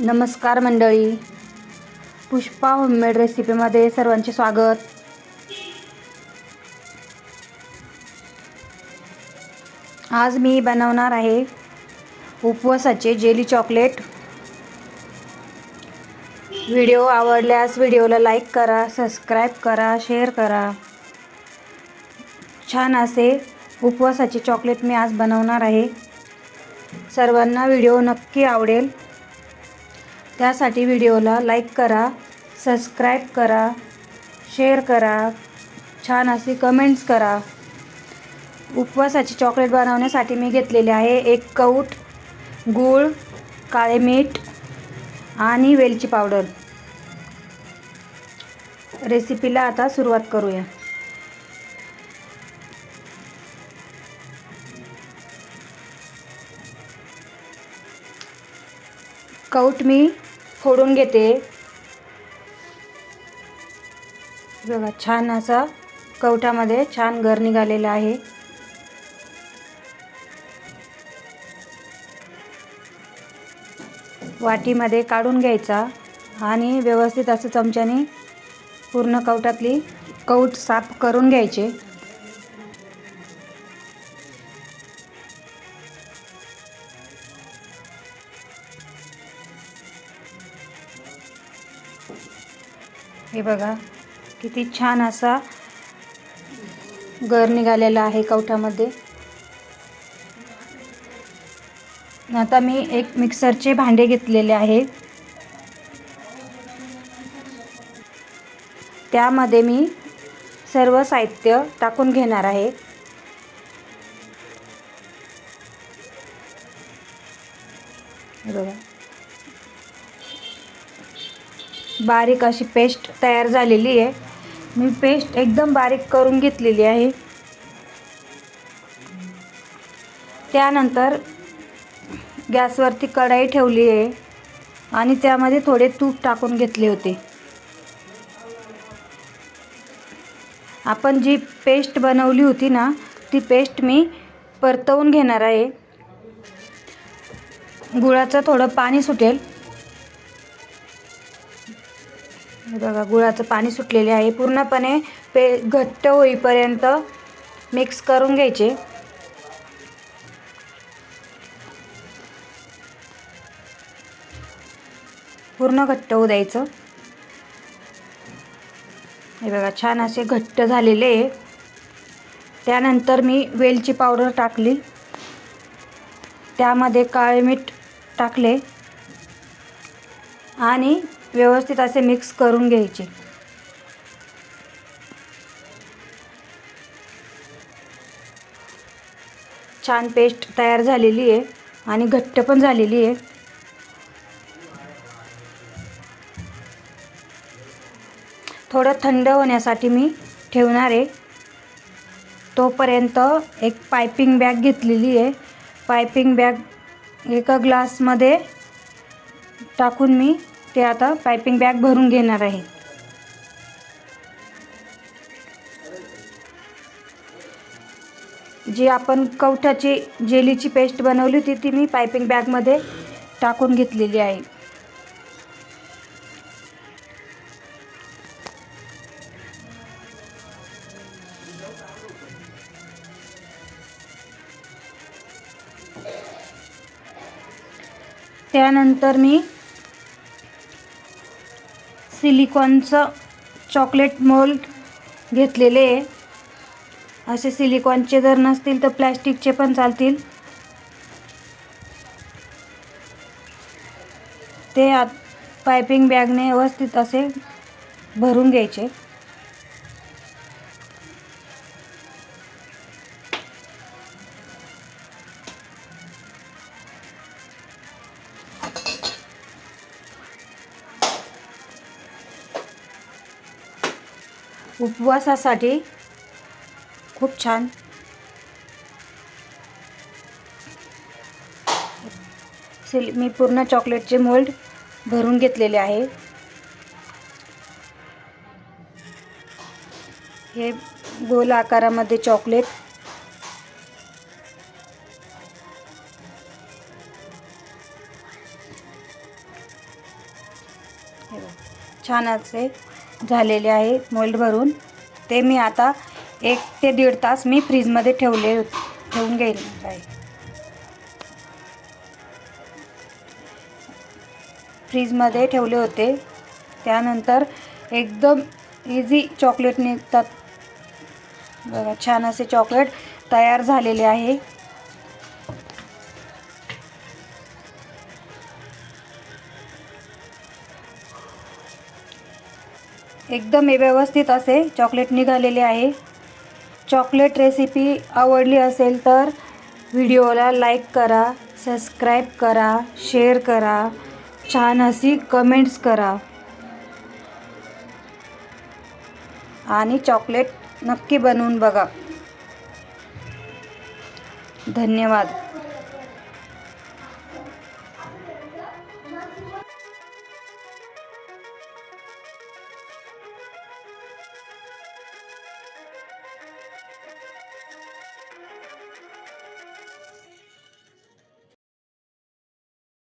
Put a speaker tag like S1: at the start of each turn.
S1: नमस्कार मंडळी. पुष्पा होममेड रेसिपीमध्ये सर्वांचे स्वागत. आज मी बनवणार आहे उपवासाचे जेली चॉकलेट व्हिडिओ आवडल्यास व्हिडिओला लाईक करा सबस्क्राईब करा शेअर करा. छान असे उपवासाचे चॉकलेट मी आज बनवणार आहे. सर्वांना व्हिडिओ नक्की आवडेल. त्यासाठी व्हिडिओला लाईक करा सबस्क्राईब करा शेअर करा छान अशी कमेंट्स करा. उपवासाची चॉकलेट बनवण्यासाठी मी घेतलेले आहे एक कौट गूळ काळे मीठ आणि वेलची पावडर. रेसिपीला आता सुरुवात करूया. कौट मी फोडून घेते. बघा छान असा कवठामध्ये छान घर निघालेलं आहे. वाटीमध्ये काढून घ्यायचा आणि व्यवस्थित असं चमच्याने पूर्ण कवटातली कौट साफ करून घ्यायचे. हे बघा किती छान असा गर निघालेला आहे कवठामध्ये. आता मी एक मिक्सरचे भांडे घेतलेले आहे त्यामध्ये मी सर्व साहित्य टाकून घेणार आहे. बघा. बारीक अशी पेस्ट तयार झालेली आहे. मी पेस्ट एकदम बारीक करून घेतलेली आहे. त्यानंतर गॅसवरती कढाई ठेवली आहे आणि त्यामध्ये थोडे तूप टाकून घेतले होते. आपण जी पेस्ट बनवली होती ना ती पेस्ट मी परतवून घेणार आहे. गुळाचं थोडं पाणी सुटेल. बघा गुळाचं पाणी सुटलेले आहे. पूर्णपणे पे घट्ट होईपर्यंत मिक्स करून घ्यायचे. पूर्ण घट्ट होऊ द्यायचं. हे बघा छान असे घट्ट झालेले आहे. त्यानंतर मी वेलची पावडर टाकली. त्यामध्ये काळे मीठ टाकले. आणि व्यवस्थित असे मिक्स करून घ्यायचे. छान पेस्ट तयार झालेली आहे आणि घट्ट पण झालेली आहे. थोडं थंड होण्यासाठी मी ठेवणार आहे. तोपर्यंत एक पायपिंग बॅग घेतलेली आहे. पायपिंग बॅग एका ग्लासमध्ये टाकून मी ते आता पायपिंग बॅग भरून घेणार आहे. जी आपण कवठाची जेलीची पेस्ट बनवली होती ती मी पायपिंग बॅगमध्ये टाकून घेतलेली आहे. त्यानंतर मी सिलिकॉनचं चॉकलेट मोल्ड घेतलेले आहे. असे सिलिकॉनचे जर नसतील तर प्लॅस्टिकचे पण चालतील. ते आत पायपिंग बॅगने व्यवस्थित असे भरून घ्यायचे. उपवासासाठी खूप छान. सिल मी पूर्ण चॉकलेटचे मोल्ड भरून घेतलेले आहे. हे गोल आकारामध्ये चॉकलेट. छान असे झालेले आहे मोल्ड भरून. ते मी आता एक ते दीड तास मी फ्रीजमध्ये ठेवले ठेवून घेईल आहे फ्रीजमध्ये ठेवले होते. त्यानंतर एकदम इझी चॉकलेट निघतात. बघा छान असे चॉकलेट तयार झालेले आहे. एकदम व्यवस्थित असे. चॉकलेट निघालेले आहे. चॉकलेट रेसिपी आवडली असेल तर व्हिडिओला लाईक करा सबस्क्राईब करा शेअर करा. छान अशी कमेंट्स करा. आणि चॉकलेट नक्की बनवून बघा. धन्यवाद.